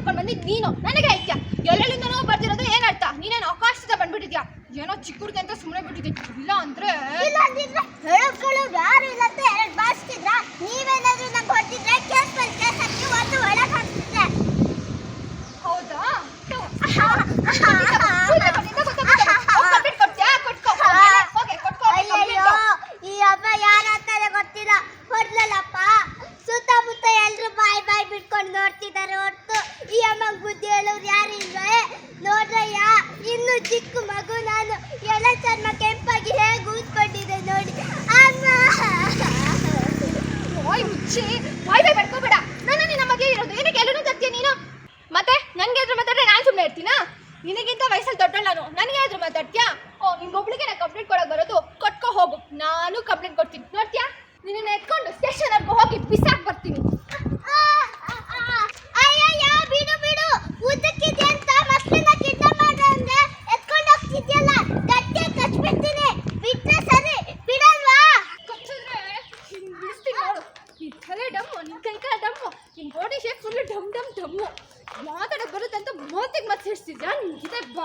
ಕರ್ಕೊಂಡು ಬಂದಿದ್ದು ನೀನು. ನನಗೆ ಐತ್ಯಾ ಎಲ್ಲೆಲ್ಲಿಂದನೋ ಬರ್ತಿರೋದು ಏನು ಅರ್ಥ ನೀನೇನು ಆಕಾಶದ ಬಂದ್ಬಿಟ್ಟಿದ್ಯಾ? ಏನೋ ಚಿಕ್ಕೂರಿಗೆ ಅಂತ ಸುಮ್ಮನೆ ಬಿಟ್ಟಿದ್ದೆ. ಇಲ್ಲ ಅಂದ್ರೆ ಇಲ್ಲ ಅಂದಿದ್ರೆ ಹೇಳೋಕ್ಕಳು ಯಾರು ಇಲ್ಲ ಅಂತ ಎರಡು ಬಾರಿಸ್ತಿದ್ರ ನೀವೇನಾದ್ರೂ ನಂಗೆ ಹೊರಟಿದ್ರೆ ಕೇಸ್ ಬಂದು ಕೇಸ್ ಹಾಕಿ ಒಂದು ಒಳಗೆ ಹಾಕ್ತಿದ್ದೆ ಹೌದಾ? ಈ ಹಬ್ಬ ಯಾರ ಅಂತಾನೆ ಗೊತ್ತಿಲ್ಲ. ಹೊಡ್ಲಲ್ಲಪ್ಪ ಸುತ್ತಮುತ್ತ ಎಲ್ಲರೂ ಬಾಯ್ ಬಾಯ್ ಬಿಟ್ಕೊಂಡು ನೋಡ್ತಿದ್ದಾರೆ ಈ ಅಮ್ಮ ಬುದ್ಧಿ ಹೇಳೋರು ಯಾರು ಇಲ್ವೇ? ನೋಡ್ರಯ್ಯ ಇನ್ನು ಚಿಕ್ಕ ಮಗು ನಾನು ಎಳ ಚರ್ಮ ಕೆಂಪಾಗಿ ಹೇಗೆ ಊದ್ಕೊಂಡಿದೆ ನೋಡಿ ಅಮ್ಮ ಓಯ್ ಮುಚ್ಚಿ ಬಾಯ್ ಬಾಯ್ ಪಡ್ಕೋಬೇಡ ನಾನು ನಿನ್ನ ಮಗೆ ಇರೋದು ಏನಕ್ಕೆ ಎಲ್ಲರೂ ತರ್ತೀಯ ನೀನು ಮತ್ತೆ ನನಗೆ ಎದುರು ಮಾತಾಡ್ರೆ ನಾನು ಸುಮ್ಮನೆ ಇರ್ತೀನಾ ನಿನಗಿಂತ ವಯಸ್ಸಲ್ಲಿ ದೊಡ್ಡಳು ನಾನು ನನಗೆ ಎದುರು ಮಾತಾಡ್ತೀಯಾ ಓ ನಿಂಗೊಬ್ಳಿಗೆ ನಾನು ಕಂಪ್ಲೇಂಟ್ ಕೊಡೋಕೆ ಬರೋದು ಕೊಟ್ಕೋ ಹೋಗು ನಾನು ಕಂಪ್ಲೇಂಟ್ ಕೊಡ್ತೀನಿ ನೋಡ್ತೀಯಾ ನಿನ್ನ ಎತ್ಕೊಂಡು ಸ್ಟೇಷನ್ವರೆಗೂ ಹೋಗಿ ಬಿಸಾಕ್ ಬರ್ತೀನಿ ಅಯ್ಯಯ್ಯ ಬಿಡು ಬಿಡು ಉದ್ದಕ್ಕಿದೆ ಅಂತ ಮಕ್ಕಳನ್ನ ಕಿಡ್ನಾಪ್ ಮಾಡ್ದಂಗೆ ಎತ್ಕೊಂಡು ಹೋಗ್ತಿದ್ಯಲ್ಲ ಗಟ್ಟಿ ಕಚ್ಬಿಡ್ತೀನಿ ಬಿಟ್ರೆ ಸರಿ ಬಿಡಲ್ವಾ ಕಚ್ಚಿದ್ರೆ ಹಿಂಗ್ ಬಿಡಿಸ್ತೀನಿ ನೋಡು ನಿನ್ ತಲೆ ಡಮ್ಮು ನಿನ್ ಕೈ ಕಾಲ ಡಮ್ಮು ನಿನ್ ಬಾಡಿ ಶೇಪ್ ಫುಲ್ ಡಮ್ ಡಮ್ ಡಮ್ಮು ಮಾತಾಡಕ್ ಮೋತಿಗೆ ಮತ್ತೆ ಹಿಡ್ಸಿದ್ಯಾ ನಿಂಗಿದೆ ಬಾ.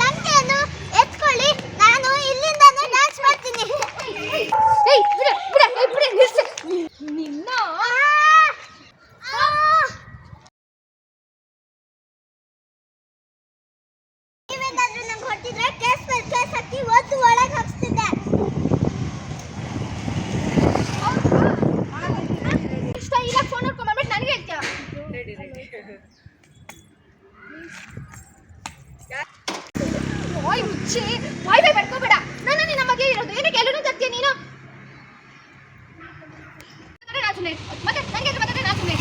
ನಂಗೇನು? ಎತ್ಕೊಳ್ಳಿ. ನಾನು ಇಲ್ಲಿಂದಾನೇ ಡ್ಯಾನ್ಸ್ ಮಾಡ್ತೀನಿ. ಏಯ್ ಬಿಡ ಬಿಡ ಏಯ್ ಬಿಡ ನಿಲ್ಸು ನಿನ್ನ ನೀವೇನಾದ್ರೂ ನಂಗೆ ಹೊಟ್ಟಿದ್ರೆ ಕೇಸ್ ಮೇಲೆ ಕೇಸ್ ಹಾಕಿ ಒತ್ತು ಒಳಗೆ ಹಾಕ್ಸ್ತಿದ್ದೆ ಇಷ್ಟ ಇಲ್ಲ ಫೋನ್ ನೋಡ್ಕೊಂಡ್ ಬಂದ್ಬಿಟ್ಟು ನನಗೆ ಹೇಳ್ತೀಯ ಓಯ್ ಮುಚ್ಚಿ. ಬಾಯ್ ಬಾಯ್ ಪಡ್ಕೋಬೇಡ ನನ್ನ ನಿನ್ನ ಮಗೆ ಇರೋದು. ಏನಕ್ಕೆ ಎಲ್ಲರೂ ತರ್ತೀಯ ನೀನು? ಮತ್ತೆ ನನಗೆ ಎದುರು ಮಾತಾಡ್ರೆ ನಾನು ಸುಮ್ಮನೆ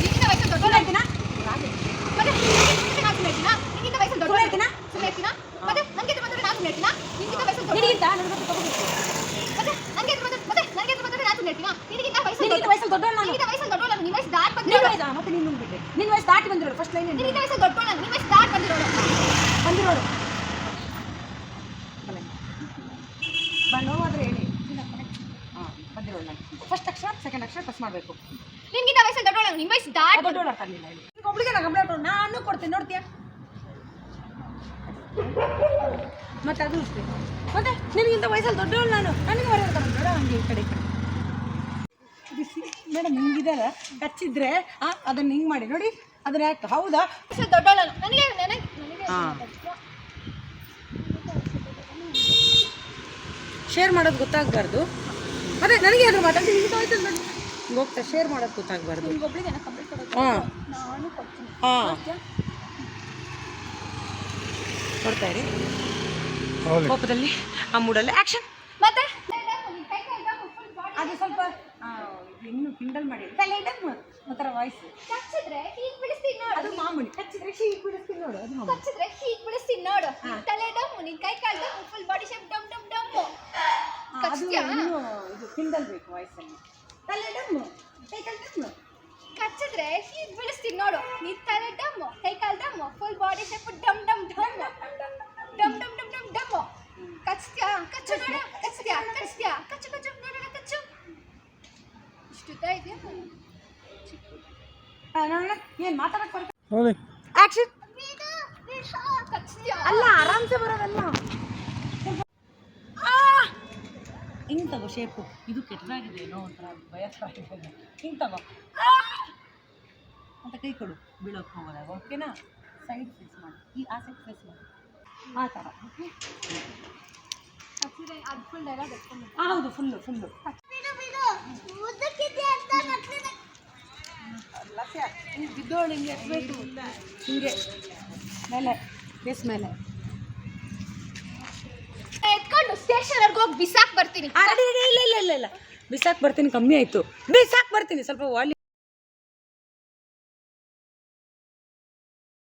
ನಿನ್ಗಿಂತ ದೊಡ್ಡವಳು ಇರ್ತೀನಾ? ಮತ್ತೆ ನಿನ್ಗಿಂತ ನಾನು ಸುಮ್ಮನೆ ಇರ್ತೀನಾ? ನಿನ್ಗಿಂತ ವಯಸ್ಸಲ್ಲಿ ದೊಡ್ಡವಳು ಇರ್ತೀನಾ? ಸುಮ್ಮನೆ ಇರ್ತೀನಾ? ಮತ್ತೆ ನನಗೆ ಎದುರು ಮಾತಾಡ್ರೆ ನಾನು ಸುಮ್ಮನೆ ಇರ್ತೀನಾ? ನಿನ್ಗಿಂತ ವಯಸ್ಸಲ್ಲಿ ದೊಡ್ಡವಳು ಮತ್ತೆ ನನಗೆ ಎದುರು ಮಾತಾಡ್ರೆ ಮತ್ತೆ ನನಗೆ ಎದುರು ಮಾತಾಡ್ರೆ ನಾನು ಸುಮ್ಮನೆ ಇರ್ತೀನಾ? ನಿನಗಿಂತ ನಿನಗಿಂತ. ನಿನಗಿಂತ ನಿನ್ನ ವಯಸ್ಸು ದಾಟ್ ನಿನ್ನ ಮತ್ತೆ ನೀನು ಬಿಟ್ಟೆ. ನಿನ್ನ ವಯಸ್ಸು ದಾಟಿ ಬಂದಿರೋಳು ಫಸ್ಟ್ ಲೈನ್ ನಿನ್ನ ವಯಸ್ಸು ನಾನು ನಿನ್ನ ವಯಸ್ಸು ದಾಟಿ ಬಂದಿರೋಳು. ಬಂದಿರೋಳು ನೋವಾದ್ರೆ ಹೇಳಿ. ಹಾಂ ಬಂದಿರೋಳು ನಾನು. ಫಸ್ಟ್ ಅಕ್ಷರ ಸೆಕೆಂಡ್ ಅಕ್ಷರ ಪ್ರೆಸ್ ಮಾಡಬೇಕು. ನಿನ್ಗಿಂತ ವಯಸ್ಸು ನಾನು ನಿನ್ನ ವಯಸ್ಸು ದಾಟಿ ಅರ್ಥ ಆಗಲಿಲ್ಲ ಹೇಳಿ. ಒಬ್ಳಿಗೆ ನಾನು ಕಂಪ್ಲೇಂಟ್ ನಾನು ಕೊಡ್ತೀನಿ ನೋಡ್ತೀಯ? ಮತ್ತೆ ಅದು ಅಷ್ಟೇ ಮತ್ತೆ ನಿನಗಿಂತ ವಯಸ್ಸಲ್ಲಿ ದೊಡ್ಡವಳು ನಾನು. ನನಗೆ ಬರೋದು ಬೇಡ ಹಂಗೆ ಈ ಕಡೆ. ಮೇಡಮ್ ಹಿಂಗಿದಾರ ಕಚ್ಚಿದ್ರೆ ಆ, ಅದನ್ನ ಹಿಂಗೆ ಮಾಡಿ. ನೋಡಿ ಅದನ್ನ ಯಾಕೆ ಹೌದಾ? ದೊಡ್ಡವಳು ನನಗೆ ನನಗೆ ಶೇರ್ ಮಾಡೋದು ಗೊತ್ತಾಗಬಾರ್ದು. ಅದೇ ನನಗೆ ಅದ್ರ ಮಾತಾಡ್ತೀನಿ ಹಿಂಗೆ ಹೋಯ್ತು ನೋಡಿ ಹೋಗ್ತಾ ಶೇರ್ ಮಾಡೋದು ಗೊತ್ತಾಗಬಾರ್ದು. ಹಾಂ. ನಾನು ಕೊಡ್ತೀನಿ. ಹಾಂ. ಕೊಡ್ತಾ ಇರಿ. ಕೋಪದಲ್ಲಿ ಆ ಮೂಡಲ್ಲಿ. ಆ್ಯಕ್ಷನ್ ಮತ್ತೆ? ಅದು ಸ್ವಲ್ಪ ಇನ್ನು ಕಿಂಡಲ್ ಮಾಡಿ ಒಂಥರ ವಾಯ್ಸ್ ಕಚ್ಚಿದ್ರೆ ಹೀಗ್ ಬಿಡಿಸ್ತೀನಿ ನೋಡು. ಅದು ಮಾಮೂಲಿ ಕಚ್ಚಿದ್ರೆ ಶೀಟ್ ಬಿಡಿಸ್ತೀನಿ ನೋಡು ಅದು ಮಾಮೂಲಿ. ಕಚ್ಚಿದ್ರೆ ಹೀಗ್ ಬಿಡಿಸ್ತೀನಿ ನೋಡು. ತಲೆ ಡಮ್ಮು ನಿನ್ ಕೈ ಕಾಲು ಡಮ್ಮು ಫುಲ್ ಬಾಡಿ ಶೇಪ್ ಡಮ್ ಡಮ್. ಡಮ್ಮು ಅದು ಇನ್ನು ಇದು ಕಿಂಡಲ್ ಬೇಕು ವಾಯ್ಸಲ್ಲಿ ತಲೆ ಡಮ್ಮು ಕೈ ಕಾಲು ಡಮ್ಮು ಕಚ್ಚಿದ್ರೆ ಹೀಗ್ ಬಿಡಿಸ್ತೀನಿ ನೋಡು. ನಿನ್ ತಲೆ ಡಮ್ಮು ಕೈ ಕಾಲು ಡಮ್ಮು ಫುಲ್ ಬಾಡಿ ಶೇಪ್ ಡಮ್ ಡಮ್ ಡಮ್ಮು ಡಮ್ ಡಮ್ ಡಮ್ ಡಮ್ ಡಮ್ಮು ಕಚ್ತ್ಯಾ ಕಚ್ಚು ನೋಡು ಕಚ್ತ್ಯಾ ಕಚ್ತ್ಯಾ ಕಚ್ಚು ಕಚ್ಚು ನೋಡೋಣ ಕಚ್ಚು ಇಷ್ಟುದ್ದ ಇದೆಯಾ ಏನು ಆ್ಯಕ್ಷನ್ ಕಚ್ತ್ಯಾ ಅಲ್ಲ ಆರಾಮ್ಸೆ ಬರೋದಲ್ಲ. ಹಿಂಗೆ ತಗೋ ಶೇಪು ಇದು ಕೆಟ್ಟದಾಗಿದೆ ಏನೋ ಒಂಥರ ಭಯಸ್ತಾಗಿದೆ ಹಿಂಗೆ ತಗೋ. ಅಂತ ಕೈ ಕೊಡು. ಬೀಳೋಕೆ ಹೋಗೋದಾಗ ಓಕೆನಾ ಸೈಡ್ ಫೇಸ್ ಮಾಡಿ. ಈ ಆ ಸೈಡ್ ಫೇಸ್ ಮಾಡಿ. ಆ ಥರ ಅದು ಫುಲ್ ಡೈಲಾಗ್ ಎತ್ಕೊಂಡು ಹೌದು ಫುಲ್ಲು ಫುಲ್ಲು ಬಿಡು ಬಿಡು ಉದ್ದಕ್ಕಿದೆ ಅಂತ ಮಕ್ಕಳನ್ನ ಹಿಂಗೆ ಬಿದ್ದೋಳು ಹಿಂಗೆ ಎತ್ತಬೇಕು ಹಿಂಗೆ. ಮೇಲೆ. ಫೇಸ್ ಮೇಲೆ. ಎತ್ಕೊಂಡು ಸ್ಟೇಷನ್ವರೆಗೂ ಹೋಗಿ ಬಿಸಾಕ್ ಬರ್ತೀನಿ. ಇಲ್ಲ ಇಲ್ಲ ಇಲ್ಲ ಇಲ್ಲ ಬಿಸಾಕ್ ಬರ್ತೀನಿ ಕಮ್ಮಿ ಆಯಿತು. ಬಿಸಾಕ್ ಬರ್ತೀನಿ. ಸ್ವಲ್ಪ ವಾಲಿ